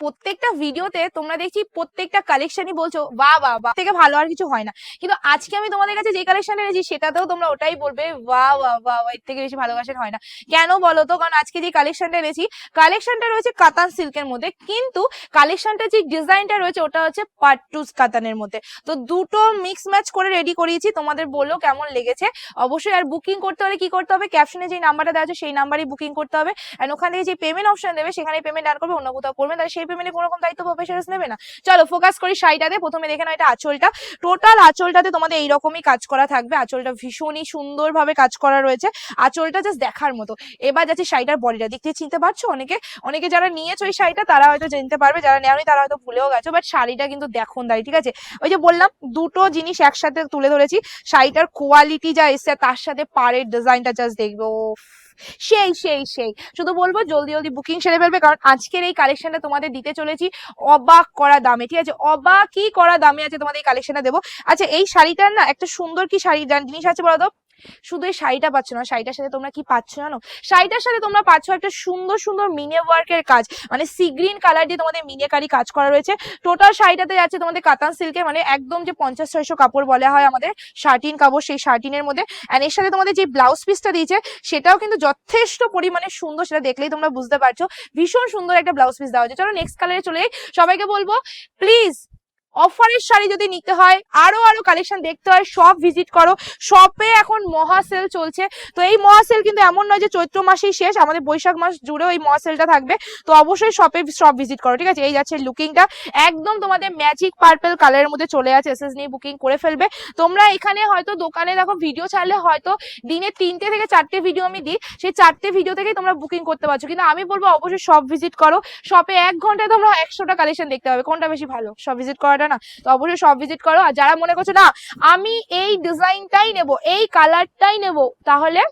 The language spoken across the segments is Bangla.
প্রত্যেকটা ভিডিওতে তোমরা দেখছি প্রত্যেকটা কালেকশনই বলছো বাহ বাহ বা থেকে ভালো আর কিছু হয় না। কিন্তু আজকে আমি তোমাদের কাছে যে কালেকশন এনেছি সেটাতেও তোমরা ওটাই বলবে বাহ বাহ বাহ, এর থেকে বেশি ভালো কালেকশন হয় না। কেন বলো তো? কারণ আজকে যে কালেকশনটা এনেছি কালেকশনটা রয়েছে কাতান সিল্কের মধ্যে কিন্তু কালেকশনটা যে ডিজাইনটা রয়েছে ওটা হচ্ছে পাট্টুস কাতানের মধ্যে। তো দুটো মিক্স ম্যাচ করে রেডি করিয়েছি তোমাদের বলল কেমন লেগেছে। অবশ্যই আর বুকিং করতে হলে কি করতে হবে? ক্যাপশনে যে নাম্বারটা দেওয়া আছে সেই নাম্বারই বুকিং করতে হবে। এন্ড ওখান থেকে যে পেমেন্ট অপশন দেবে সেখানে পেমেন্ট আর করবে অন্য কোথাও করবে তাহলে সেই পেমেন্টে কোনো রকম দায়িত্ব প্রফেশনালস নেবে না। চলো ফোকাস করি শাড়িটাতে প্রথমে দেখে নাও এটা আঁচলটা। টোটাল আঁচলটাতে তোমাদের এইরকমই কাজ করা থাকবে। আঁচলটা ভীষণই সুন্দরভাবে কাজ করা রয়েছে। আঁচলটা জাস্ট দেখার মতো। এবার যাচ্ছে শাড়িটার বডিটা। থেকে চিনতে পারছ? অনেকে অনেকে যারা নিয়েছো এই শাড়িটা, তারা হয়তো জানতে পারবে। যারা নেওনি, তারা হয়তো ভুলেও গেছো। বাট শাড়িটা কিন্তু দেখুন দাঁড়ি ঠিক আছে? ওই যে বললাম, দুটো জিনিস একসাথে তুলে ধরেছি। শাড়িটার কোয়ালিটি যা এসছে, তার সাথে পাড়ের ডিজাইনটা জাস্ট দেখবে। ও সেই সেই সেই। শুধু বলব, জলদি জলদি বুকিং সেরে ফেলবে, কারণ আজকের এই কালেকশনটা তোমাদের দিতে চলেছি অবাক করা দামে, ঠিক আছে? অবাকই করা দামে আছে তোমাদের এই কালেকশনটা দেবো। আচ্ছা এই শাড়িটার না একটা সুন্দর কি শাড়ি, জান- জিনিস আছে বলো তো? শুধু এই শাড়িটা পাচ্ছ না, শাড়িটার সাথে তোমরা কি পাচ্ছ জানো? শাড়িটার সাথে তোমরা পাচ্ছ একটা সুন্দর সুন্দর মিনে ওয়ার্কের কাজ মানে সি গ্রিন কালার দিয়ে তোমাদের মিনেকারি কাজ করা রয়েছে। টোটাল শাড়িটাতে যাচ্ছে তোমাদের কাতান সিল্কের মানে একদম যে পঞ্চাশ, ছয়শো কাপড় বলা হয় আমাদের শার্টিন কাপড়, সেই শার্টিনের মধ্যে। অ্যান্ড এর সাথে তোমাদের যে ব্লাউজ পিসটা দিয়েছে, সেটাও কিন্তু যথেষ্ট পরিমাণে সুন্দর, সেটা দেখলেই তোমরা বুঝতে পারছ। ভীষণ সুন্দর একটা ব্লাউজ পিস দেওয়া হয়েছে। চলো নেক্সট কালারে চলে সবাইকে বলব প্লিজ অফারের শাড়ি যদি নিতে হয়, আরও আরও কালেকশন দেখতে হয় সব ভিজিট করো। শপে এখন মহা সেল চলছে। তো এই মহা সেল কিন্তু এমন নয় যে চৈত্র মাসেই শেষ, আমাদের বৈশাখ মাস জুড়েও এই মহা সেলটা থাকবে। তো অবশ্যই শপে সব ভিজিট করো, ঠিক আছে? এই যাচ্ছে লুকিংটা একদম তোমাদের ম্যাজিক পার্পেল কালারের মধ্যে চলে আছে এসএস নিয়ে বুকিং করে ফেলবে। তোমরা এখানে হয়তো দোকানে দেখো ভিডিও ছাড়লে হয়তো দিনে তিনটে থেকে চারটে ভিডিও আমি দিই। সেই চারটে ভিডিও থেকেই তোমরা বুকিং করতে পারছ। কিন্তু আমি বলব, অবশ্যই সব ভিজিট করো। শপে এক ঘন্টায় তোমরা একশোটা কালেকশন দেখতে পাবে। কোনটা বেশি ভালো? সব ভিজিট করাটা না। তো অবশ্যই সব ভিজিট করো। আর যারা মনে করছ, না, আমি এই ডিজাইনটাই নেব, এই কালারটাই নেব, তাহলে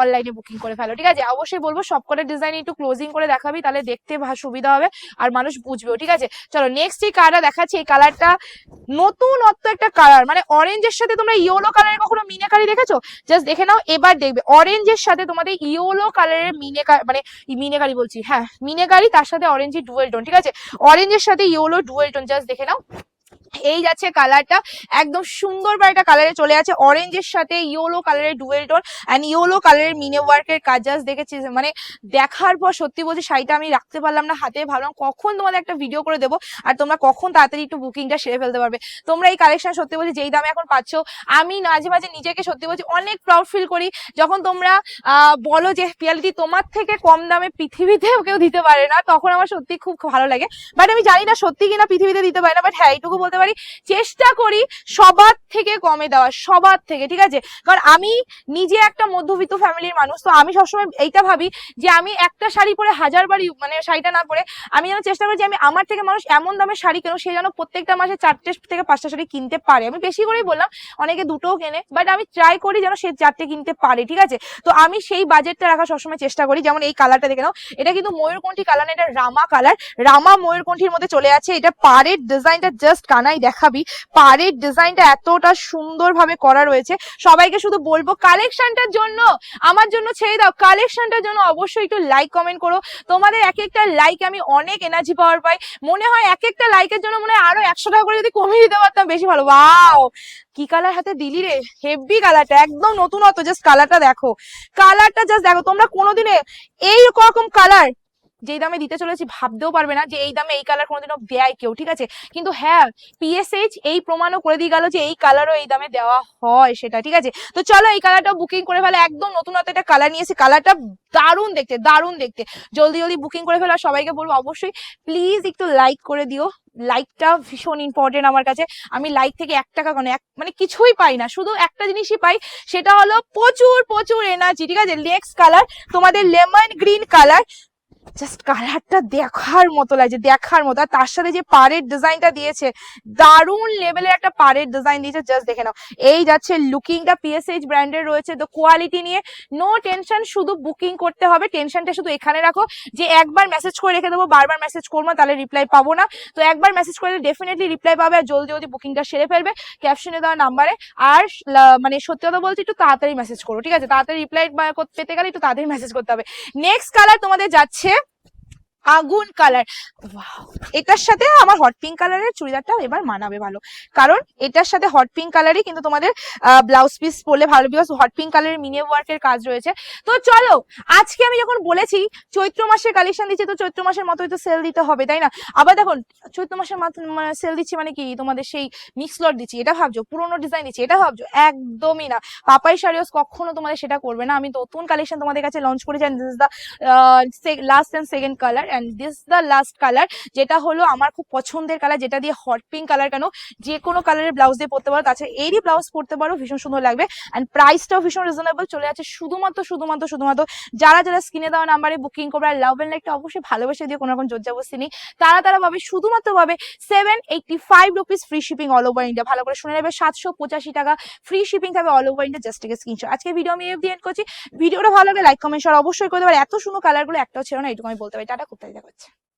অনলাইনে বুকিং করে ফেলো। ঠিক আছে? অবশ্যই বলব সব করে ডিজাইন একটু ক্লোজিং করে দেখাবি, তাহলে দেখতে সুবিধা হবে আর মানুষ বুঝবেও, ঠিক আছে? চলো নেক্সট এই কালারটা দেখাচ্ছি। এই কালারটা নতুন নতুনত্ব একটা কালার মানে অরেঞ্জের সাথে তোমরা ইয়েলো কালারের কখনো মিনে মিনেকারি দেখেছ? জাস্ট দেখে নাও, এবার দেখবে অরেঞ্জের সাথে তোমাদের ইয়েলো কালারের মিনেকারি মানে মিনে মিনেকারি বলছি হ্যাঁ মিনে মিনেকারি, তার সাথে অরেঞ্জের ডুয়েল টোন ঠিক আছে? অরেঞ্জের সাথে ইয়েলো ডুয়েল টোন জাস্ট দেখে নাও। এই যাচ্ছে কালারটা। একদম সুন্দর বা একটা কালারে চলে আছে অরেঞ্জের সাথে ইয়েলো কালারের ডুয়েল টোন অ্যান্ড ইয়েলো কালারের মিনে ওয়ার্কের কাজ দেখেছি। মানে দেখার পর সত্যি বলছি শাড়িটা আমি রাখতে পারলাম না, হাতে ভাবলাম কখন তোমাদের একটা ভিডিও করে দেবো আর তোমরা কখন তাড়াতাড়ি একটু বুকিংটা সেরে ফেলতে পারবে। তোমরা এই কালেকশন সত্যি বলছি যেই দামে এখন পাচ্ছ, আমি মাঝে মাঝে নিজেকে সত্যি বলছি অনেক প্রাউড ফিল করি। যখন তোমরা বলো যে পিয়ালিটি তোমার থেকে কম দামে পৃথিবীতে কেউ দিতে পারে না, তখন আমার সত্যি খুব ভালো লাগে। বাট আমি জানি না সত্যি কিনা পৃথিবীতে দিতে পারে না বাট হ্যাঁ এইটুকু বলতে পারি, চেষ্টা করি সবার থেকে কমে দেওয়ার, সবার থেকে, ঠিক আছে? কারণ আমি নিজে একটা মধ্যবিত্ত ফ্যামিলির মানুষ, তো আমি সবসময় এইটা ভাবি যে আমি একটা শাড়ি পরে হাজার বারই মানে শাড়িটা না পরে আমি যেন চেষ্টা করি যে আমি আমার থেকে মানুষ এমন দামে শাড়ি কেন, সে যেন প্রত্যেকটা মাসে চারটে থেকে পাঁচটা শাড়ি কিনতে পারে। আমি বেশি করেই বললাম, অনেকে দুটোও কেনে বাট আমি ট্রাই করি যেন সে চারটে কিনতে পারে, ঠিক আছে? তো আমি সেই বাজেটটা রাখার সবসময় চেষ্টা করি, যেমন এই কালারটা দেখে নাও, এটা কিন্তু ময়ূরকণ্ঠী কালার না, এটা রামা কালার রামা ময়ূরকণ্ঠীর মধ্যে চলে আছে, এটা পাড়ের ডিজাইনটা জাস্ট কানাই দেখাবি। পাড়ের ডিজাইনটা এতটা সুন্দরভাবে করা রয়েছে। সবাইকে শুধু বলব কালেকশনটার জন্য, আমার জন্য ছেড়ে দাও। কালেকশনটার জন্য অবশ্যই একটু লাইক কমেন্ট করো। তোমাদের এক একটা লাইক আমি অনেক এনার্জি পাওয়ার পাই। মনে হয় এক একটা লাইকের জন্য মনে হয় আরও একশো টাকা করে যদি কমিয়ে দিতে পারতাম বেশি ভালো। বাও কি কালার হাতে দিলি রে? হেভি কালারটা একদম নতুনত্ব। জাস্ট কালারটা দেখো। কালারটা জাস্ট দেখো, তোমরা কোনোদিনে এই রকম কালার যেই দামে দিতে চলেছি ভাবতেও পারবে না যে এই দামে এই কালার কোনোদিনও দেয় কেউ, ঠিক আছে? কিন্তু হ্যাঁ পিএসএইচ এই প্রমাণও করে দিয়ে গেল যে এই কালারও এই দামে দেওয়া হয় সেটা, ঠিক আছে? তো চলো এই কালারটা বুকিং করে ফেলে, একদম নতুনত্ব একটা কালার নিয়েছি কালারটা দারুণ দেখতে দারুণ দেখতে। জলদি জলদি বুকিং করে ফেলো সবাইকে বলব অবশ্যই প্লিজ একটু লাইক করে দিও। লাইকটা ভীষণ ইম্পর্টেন্ট আমার কাছে। আমি লাইক থেকে এক টাকা কোনো, এক মানে কিছুই পাই না, শুধু একটা জিনিসই পাই, সেটা হলো প্রচুর প্রচুর এনার্জি ঠিক আছে? নেক্সট কালার তোমাদের লেমন গ্রিন কালার জাস্ট কালারটা দেখার মতো লাগছে, দেখার মতো। আর তার সাথে যে পাড়ের ডিজাইনটা দিয়েছে, দারুণ লেভেলের একটা পাড়ের ডিজাইন দিয়েছে জাস্ট দেখে নাও। এই যাচ্ছে লুকিংটা পিএসএইচ ব্র্যান্ডের রয়েছে, তো কোয়ালিটি নিয়ে নো টেনশন শুধু বুকিং করতে হবে। টেনশনটা শুধু এখানে রাখো, যে একবার মেসেজ করে রেখে দেবো, বারবার মেসেজ করব, তাহলে রিপ্লাই পাবো না। তো একবার মেসেজ করলে ডেফিনেটলি রিপ্লাই পাবে আর জলদি জলদি বুকিংটা সেরে ফেলবে। ক্যাপশনে দেওয়া নাম্বারে আর মানে সত্যি কথা বলছি, একটু তাড়াতাড়ি মেসেজ করো, ঠিক আছে? তাড়াতাড়ি রিপ্লাই পেতে গেলে একটু তাড়াতাড়ি মেসেজ করতে হবে। নেক্সট কালার তোমাদের যাচ্ছে here. আগুন কালার। এটার সাথে আমার হট পিঙ্ক কালারের চুড়িদারটা এবার মানাবে ভালো। কারণ এটার সাথে হট পিঙ্ক কালারই কিন্তু তোমাদের ব্লাউজ পিস পরলে ভালো বিকজ হট পিঙ্ক কালারের মিনে ওয়ার্কের কাজ রয়েছে। তো চলো, আজকে আমি যখন বলেছি, চৈত্র মাসের কালেকশন দিচ্ছি, তো চৈত্র মাসের মতোই তো সেল দিতে হবে, তাই না? আবার দেখো চৈত্র মাসের সেল দিচ্ছি মানে কি? তোমাদের সেই মিক্স লট দিচ্ছি। এটা ভাবছ? পুরোনো ডিজাইন দিচ্ছি। এটা ভাবছ? একদমই না। পাপাই শাড়িওস কখনো তোমাদের সেটা করবে না। আমি নতুন কালেকশন তোমাদের কাছে লঞ্চ করেছি last and second colour and this the last colour যেটা হলো আমার খুব পছন্দের কালার যেটা দিয়ে হট পিঙ্ক কালার কেন যে কোনো কালারের ব্লাউজ দিয়ে পরতে পারো। তাছাড়া এরই ব্লাউজ পরতে পারো, ভীষণ সুন্দর লাগবে। অ্যান্ড প্রাইসটাও ভীষণ রিজনেবল চলে যাচ্ছে শুধুমাত্র শুধুমাত্র শুধুমাত্র যারা যারা স্ক্রিনে দেওয়া নাম্বারে বুকিং করবে আর লাভ অ্যান্ড লাইকটা অবশ্যই ভালোবেসে দিয়ে কোনো রকম জোরজাবস্তি নেই, তারা তারা পাবে শুধুমাত্র পাবে seven eighty five rupees free shipping all over India ভালো করে শুনে নেবে, সাতশো পঁচাশি টাকা ফ্রি শিপিং থাকবে অল ওভার ইন্ডিয়া জাস্ট থেকে স্ক্রিনশট আজকে ভিডিও আমি এফ দিয়ে এন্ড করছি। ভিডিওটা ভালো লাগলে লাইক কমেন্ট অবশ্যই করতে পারে এত সুন্দর কালারগুলো একটাও ছিল না, এটুকু আমি বলতে পারি। টাটা, খুব তাড়াতাড়ি দেখা হচ্ছে